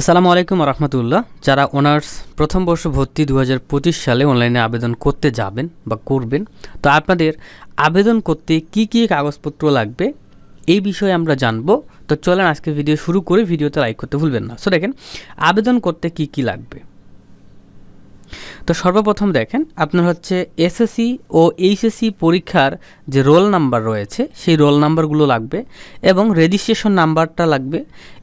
আসসালামু আলাইকুম রহমতুল্লাহ। যারা অনার্স প্রথম বর্ষ ভর্তি দু হাজার পঁচিশ সালে অনলাইনে আবেদন করতে যাবেন বা করবেন, তো আপনাদের আবেদন করতে কি কি কাগজপত্র লাগবে এই বিষয়ে আমরা জানব। তো চলেন আজকে ভিডিও শুরু করে ভিডিওতে লাইক করতে ভুলবেন না। সো দেখেন, আবেদন করতে কি কি লাগবে? তো সর্বপ্রথম দেখেন, আপনার হচ্ছে এসএসসি ও এইচএসসি পরীক্ষার যে রোল নাম্বার রয়েছে, সেই রোল নাম্বারগুলো লাগবে এবং রেজিস্ট্রেশন নাম্বারটা লাগবে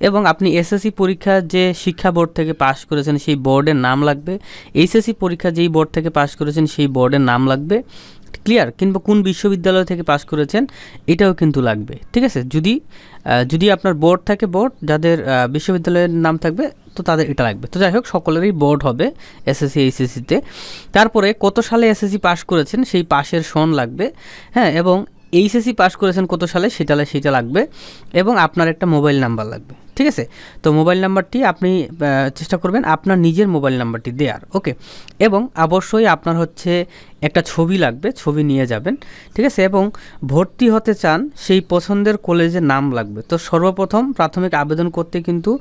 এবং আপনি এসএসসি পরীক্ষা যে শিক্ষা বোর্ড থেকে পাশ করেছেন, সেই বোর্ডের নাম লাগবে। এইচএসসি পরীক্ষা যেই বোর্ড থেকে পাশ করেছেন, সেই বোর্ডের নাম লাগবে। ক্লিয়ার কিংবা কোন বিশ্ববিদ্যালয় থেকে পাশ করেছেন, এটাও কিন্তু লাগবে, ঠিক আছে? যদি যদি আপনার বোর্ড থাকে বোর্ড যাদের বিশ্ববিদ্যালয়ের নাম থাকবে, তো তাদের এটা লাগবে। তো যাই হোক, সকলেরই বোর্ড হবে এসএসসি এইচএসসিতে তারপরে কত সালে এসএসসি পাস করেছেন, সেই পাশের সন লাগবে হ্যাঁ? এবং এইচএসসি পাস করেছেন কত সালে? সেটা সেটা লাগবে। এবং আপনার একটা মোবাইল নাম্বার লাগবে। ঠিক আছে? তো মোবাইল নাম্বারটি আপনি চেষ্টা করবেন আপনার নিজের মোবাইল নাম্বারটি দেওয়ার ওকে? এবং অবশ্যই আপনার হচ্ছে একটা ছবি লাগবে। ছবি নিয়ে যাবেন। ঠিক আছে? এবং ভর্তি হতে চান, সেই পছন্দের কলেজের নাম লাগবে। তো সর্বপ্রথম প্রাথমিক আবেদন করতে কিন্তু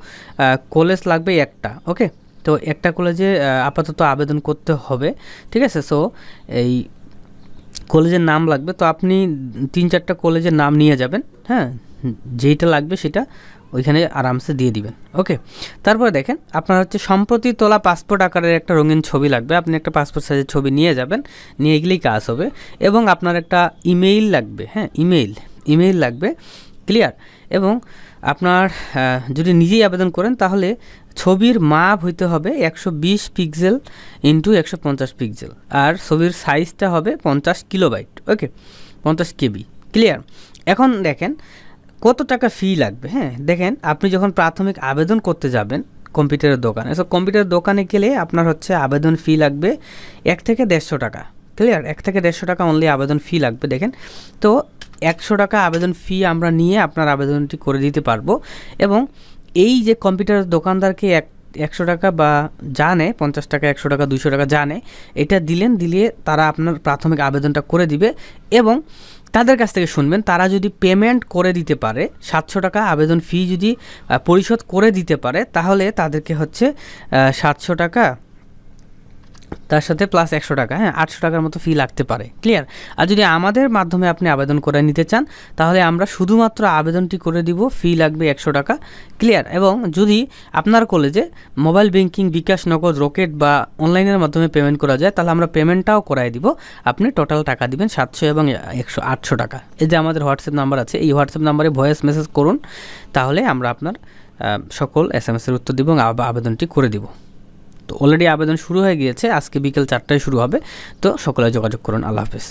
কলেজ লাগবে একটা। ওকে? তো একটা কলেজে আপাতত আবেদন করতে হবে। ঠিক আছে? সো এই কলেজের নাম লাগবে, তো আপনি তিন চারটা কলেজের নাম নিয়ে যাবেন হ্যাঁ? যেইটা লাগবে সেটা ওইখানে আরামসে দিয়ে দিবেন, ওকে? তারপরে দেখেন, আপনার হচ্ছে সম্প্রতি তোলা পাসপোর্ট আকারের একটা রঙিন ছবি লাগবে, আপনি একটা পাসপোর্ট সাইজের ছবি নিয়ে যাবেন, নিয়ে গেলেই কাজ হবে, এবং আপনার একটা ইমেইল লাগবে হ্যাঁ ইমেইল ইমেইল লাগবে, ক্লিয়ার? এবং আপনার যদি নিজেই আবেদন করেন, তাহলে ছবির মাপ হইতে হবে একশো বিশ পিক্সেল ইন্টু একশো পঞ্চাশ পিক্সেল। আর ছবির সাইজটা হবে পঞ্চাশ কিলোবাইট, ওকে? পঞ্চাশ কেবি, ক্লিয়ার? এখন দেখেন, কত টাকা ফি লাগবে হ্যাঁ? দেখেন, আপনি যখন প্রাথমিক আবেদন করতে যাবেন কম্পিউটারের দোকানে সো কম্পিউটার দোকানে গেলে আপনার হচ্ছে আবেদন ফি লাগবে এক থেকে দেড়শো টাকা। ক্লিয়ার এক থেকে দেড়শো টাকা অনলি আবেদন ফি লাগবে, দেখেন। তো একশো টাকা আবেদন ফি আমরা নিয়ে আপনার আবেদনটি করে দিতে পারব এবং এই যে কম্পিউটার দোকানদারকে এক, একশো টাকা বা জানে, পঞ্চাশ টাকা, একশো টাকা দুশো টাকা জানে, এটা দিলেন দিলে তারা আপনার প্রাথমিক আবেদনটা করে দিবে এবং তাদের কাছ থেকে শুনবেন, তারা যদি পেমেন্ট করে দিতে পারে, সাতশো টাকা আবেদন ফি যদি পরিশোধ করে দিতে পারে, তাহলে তাদেরকে হচ্ছে সাতশো টাকা তার সাথে প্লাস একশো টাকা হ্যাঁ আটশো টাকার মতো ফি লাগতে পারে ক্লিয়ার আর যদি আমাদের মাধ্যমে আপনি আবেদন করে নিতে চান, তাহলে আমরা শুধুমাত্র আবেদনটি করে দিব ফি লাগবে একশো টাকা ক্লিয়ার এবং যদি আপনার কলেজে মোবাইল ব্যাংকিং বিকাশ নগদ রকেট বা অনলাইনের মাধ্যমে পেমেন্ট করা যায়, তাহলে আমরা পেমেন্টটাও করাই দিব। আপনি টোটাল টাকা দিবেন সাতশো এবং একশো, আটশো টাকা। এই যে আমাদের হোয়াটসঅ্যাপ নাম্বার আছে, এই হোয়াটসঅ্যাপ নাম্বারে ভয়েস মেসেজ করুন, তাহলে আমরা আপনার সকল এস এম এসের উত্তর দিব এবং আবেদনটি করে দিব। তো অলরেডি আবেদন শুরু হয়ে গিয়েছে, আজকে বিকেল চারটায় শুরু হবে। তো সকলে যোগাযোগ করুন, আল্লাহ হাফেজ।